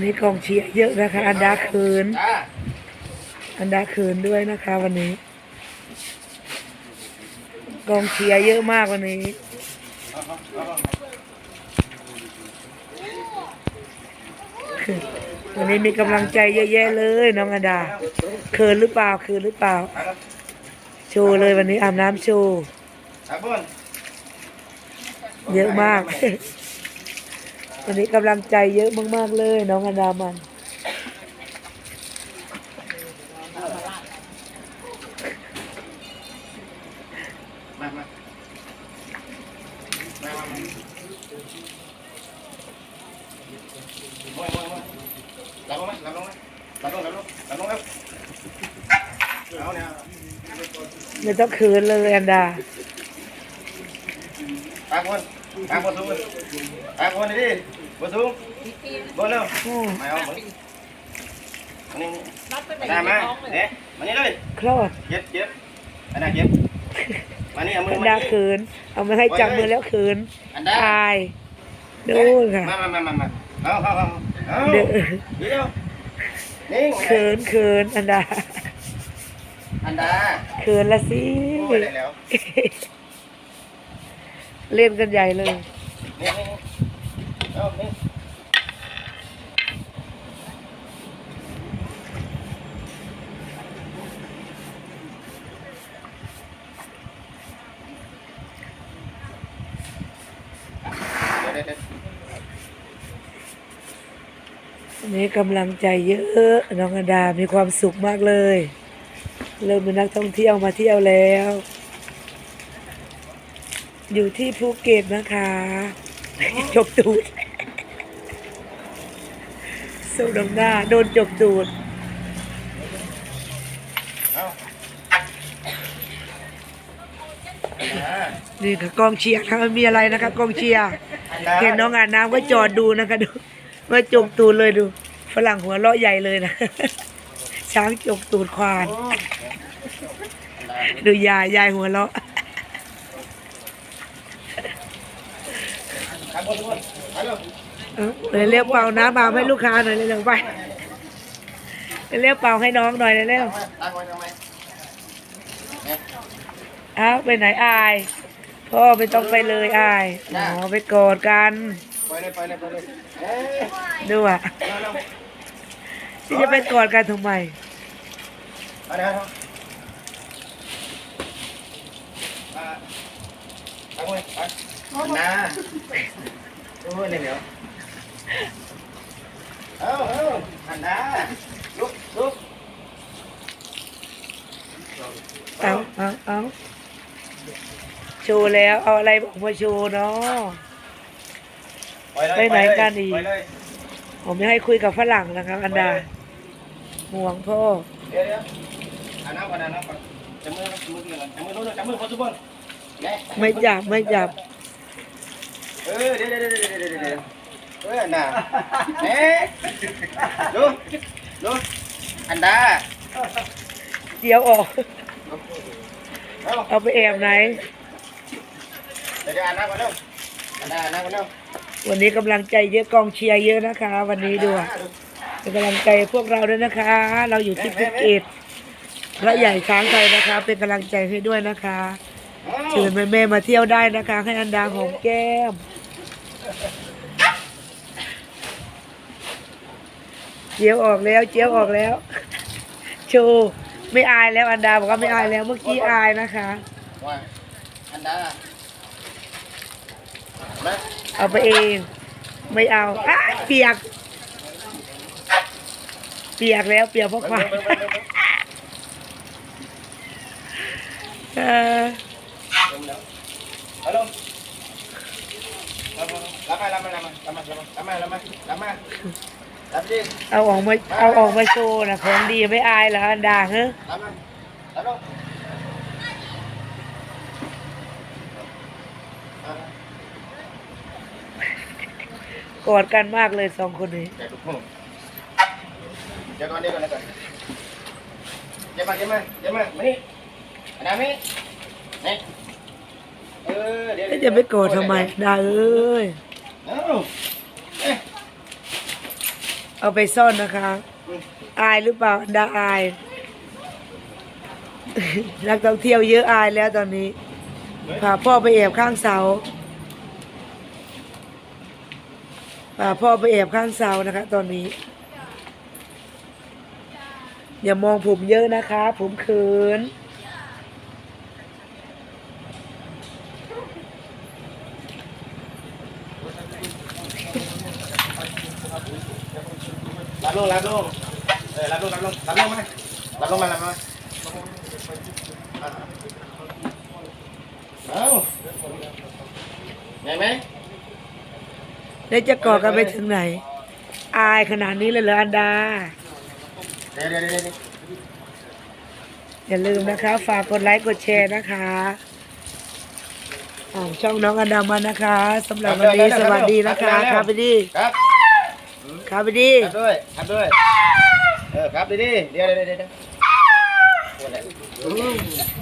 วันนี้กองเชียร์เยอะนะคะ อันดาเขินอันดาเขินด้วยนะคะวันนี้ กองเชียร์เยอะมากวันนี้วันนี้มีกำลังใจเยอะแยะเลยน้องอันดาเขินหรือเปล่าเขินหรือเปล่า โชว์เลยวันนี้อาบน้ำโชว์เยอะมาก วันนี้กำลังใจเยอะมาก ๆ เลย น้องอันดามันมามามามาโอ้ยโอ้ยโอ้ยรับลงไหมรับลงไหมรับลงรับลงรับลงแล้วเอาเนี่ยไม่ต้องเขินเลยอันดาตาคนตาคนสูงตางคนดิ บนสูงบนเร็วโอ้มาเอามานี่ได้มาเอ๊ะมานี่เลยคลอดเจ็บเจ็บอันนั้นเจ็บมานี่เอามืออันมาดาเขินเอามาให้จับมือแล้วเขินอันดาอายดูค่ะมามามามามาเอาเอาเอาเอาเด้อเดี๋ยวนิ่งเขินเขินอันดา อันดาเขินละสิโอ้ยได้แล้วเล่นกันใหญ่เลยนี่ นี่กำลังใจเยอะน้องอดา มีความสุขมากเลย เริ่มเป็นนักท่องเที่ยวมาเที่ยวแล้ว อยู่ที่ภูเก็ตนะคะจกตูด สู้ดงหน้า โดนจกตูดเอาอันดานี่ค่ะกองเชียร์ค่ะมันมีอะไรนะคะกองเชียร์อันดาเห็นน้องอาบน้ำก็จอดดูนะคะดูว่าจกตูดเลยดู ฝรั่งหัวเราะใหญ่เลยนะ ช้างจกตูดควานโอ้ยอันดาดูยายยายหัวเราะครับบนทุกคนไป เร็วเออเรียกเป่าน้ำมาให้ลูกค้าหน่อยเร็วๆไปเรียกเป่าให้น้องหน่อยเร็วเนี่ยๆอ้าวไปไหนอาย พ่อไม่ต้องไปเลยอายอ๋อไปกอดกันไปเลยไปเลยไปเลยเอ๊ะดูอะที่จะไปกอดกันทำไมไปเดี๋ยวครับอ่าตั้งไว้ไปนดาโอ้ยเดี๋ยว เอาเอาอันดาลุกลุกเอาเอาเอาโชว์แล้ว เอาอะไรออกมาโชว์เนาะเลยไปไหนกันอีกไปเลยผมไม่ให้คุยกับฝรั่งนะครับ อันดาห่วงพ่อ เดี๋ยวเดี๋ยวอันน้ำก่อนอันน้ำก่อนจับมือจับมือก่อนจับมือนู้นจับมือพอทุกคนเนี่ยไม่จับไม่จับ เออเดี๋ยวเดี๋ยวเดี๋ยวเดี๋ยวเดี๋ยวเดี๋ยว เออน่ะเน่ดูดูอันดาเดี๋ยวออก เอาเอาไปแอบไหน เดี๋ยวเดี๋ยวอันน้ำก่อนเร็วอันดาอันน้ำก่อนเร็ววันนี้กำลังใจเยอะกองเชียร์เยอะนะคะ วันนี้ด้วยเป็นกำลังใจพวกเราด้วยนะคะ เราอยู่ที่ภูเก็ตพระใหญ่ช้างไทยนะคะ เป็นกำลังใจให้ด้วยนะคะเชิญแม่ๆมาเที่ยวได้นะคะ ให้อันดาหอมแก้ม จียวออกแล้ว เจียวออกแล้วโชว์ไม่อายแล้วอันดาบอกว่าไม่อายแล้วเมื่อกี้อายนะคะ ว่าอันดามาเอาไปเอง ไม่เอาอ้ายเปียก เปียกแล้วเปียกเพราะควายเบิ่งเบิ่งเบิ่งเบิ่งเออเบิ่งแล้วเอาลงเอาลงรับมารับมารับมารับมารับมารับมารับมารับดิ เอาออกมาเอาออกมาโชว์นะของดีไม่อายเหรออันดาเฮ้รับมารับลงเอาละกอดกันมากเลยสองคนนี้เดี๋ยวดูพุ่งเดี๋ยวก่อนเดี๋ยวก่อนเดี๋ยวก่อนเดี๋ยวมาเดี๋ยวมาเดี๋ยวมามานี่อันนั้นนี่นี่เออเดี๋ยวแล้วเดี๋จะยวไปกอดทำไมดาเอ้ย เอ้าเอ๊ะเอาไปซ่อนนะคะ อายหรือเปล่าอันดาอาย นักท่องเที่ยวเยอะอายแล้วตอนนี้ พาพ่อไปแอบข้างเสา พาพ่อไปแอบข้างเสานะคะ ตอนนี้ อย่ามองผมเยอะนะคะ ผมเขิน รับลงรับลงเออรับลงรับลงรับลงมารับลงมารับมาเอาไงไหมแล้วจะก่อกันไปถึงไหน อายขนาดนี้เลยเหรออันดา เดี๋ยวเดี๋ยวเดี๋ยวเดี๋ยวอย่าลืมนะคะ ฝากกดไลค์กดแชร์นะคะอ่าช่องน้องอันดามานะคะสำหรับวันนี้สวัสดีนะคะครับไปดี ครับ ครับไปดี ครับด้วยครับด้วย เออครับดีดีเดี๋ยวเดี๋ยวเดี๋ยวเดี๋ยว